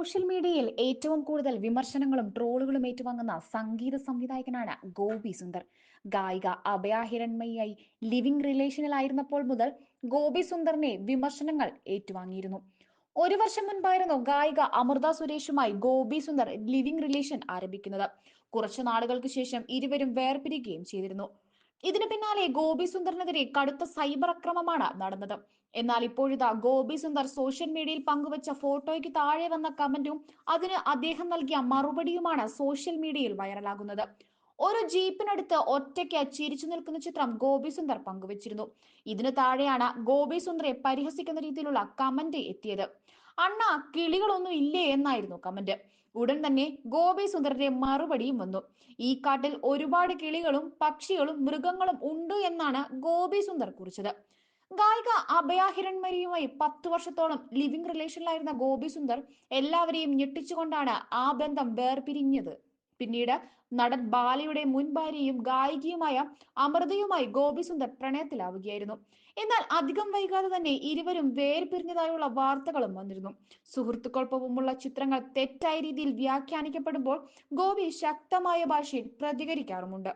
Social മീഡിയയിൽ ഏറ്റവും കൂടുതൽ വിമർശനങ്ങളും ട്രോളുകളും ഏറ്റുവാങ്ങുന്ന സംഗീത സംവിധായകനാണ് ഗോപി സുന്ദർ. ഗായിക അഭയാഹിരൺമയായി ലിവിംഗ് റിലേഷനിലായിരുന്നപ്പോൾ മുതൽ ഗോപി സുന്ദറിനെ വിമർശനങ്ങൾ ഏറ്റുവാങ്ങിയിരുന്നു. ഒരു വർഷം മുൻപായിരുന്നു ഗായിക അമൃത സുരേഷുമായി ഗോപി സുന്ദർ ലിവിംഗ് റിലേഷൻ ആരംഭിക്കുന്നത്. കുറച്ചു നാളുകൾക്ക് ശേഷം ഇരുവരും വേർപിരിയുകയും ചെയ്തിരുന്നു. ഇതിനു പിന്നാലെ ഗോപി സുന്ദറിനെതിരെ കടുത്ത സൈബർ അക്രമമാണ് നടന്നത്. എന്നാൽ ഇപ്പോഴിതാ ഗോപി സുന്ദർ സോഷ്യൽ മീഡിയയിൽ പങ്കുവച്ച ഫോട്ടോയ്ക്ക് താഴെ വന്ന കമന്റും അതിന് അദ്ദേഹം നൽകിയ മറുപടിയുമാണ് സോഷ്യൽ മീഡിയയിൽ വൈറലാകുന്നത്. ഒരു ജീപ്പിനടുത്ത് ഒറ്റയ്ക്ക് ചിരിച്ചു നിൽക്കുന്ന ചിത്രം ഗോപി സുന്ദർ പങ്കുവച്ചിരുന്നു. ഇതിനു താഴെയാണ് ഗോപി സുന്ദറെ പരിഹസിക്കുന്ന രീതിയിലുള്ള കമന്റ് എത്തിയത്. അണ്ണ കിളികളൊന്നും ഇല്ലേ? എന്നായിരുന്നു കമന്റ് ഉടൻ തന്നെ ഗോപി സുന്ദറിന്റെ മറുപടിയും വന്നു. ഈ കാട്ടിൽ ഒരുപാട് കിളികളും പക്ഷികളും മൃഗങ്ങളും ഉണ്ട് എന്നാണ് ഗോപി സുന്ദർ കുറിച്ചത്. ഗായിക അഭയ പത്തു വർഷത്തോളം ലിവിംഗ് റിലേഷനിലായിരുന്ന ഗോപി സുന്ദർ എല്ലാവരെയും ഞെട്ടിച്ചുകൊണ്ടാണ് ആ ബന്ധം വേർപിരിഞ്ഞത്. പിന്നീട് നടൻ ബാലയുടെ മുൻ ഭാര്യയും ഗായികയുമായ അമൃതയുമായി ഗോപിസുന്ദർ പ്രണയത്തിലാവുകയായിരുന്നു. എന്നാൽ അധികം വൈകാതെ തന്നെ ഇരുവരും വേർപിരിഞ്ഞതായുള്ള വാർത്തകളും വന്നിരുന്നു. സുഹൃത്തുക്കൾക്കൊപ്പമുള്ള ചിത്രങ്ങൾ തെറ്റായ രീതിയിൽ വ്യാഖ്യാനിക്കപ്പെടുമ്പോൾ ഗോപി ശക്തമായ ഭാഷയിൽ പ്രതികരിക്കാറുമുണ്ട്.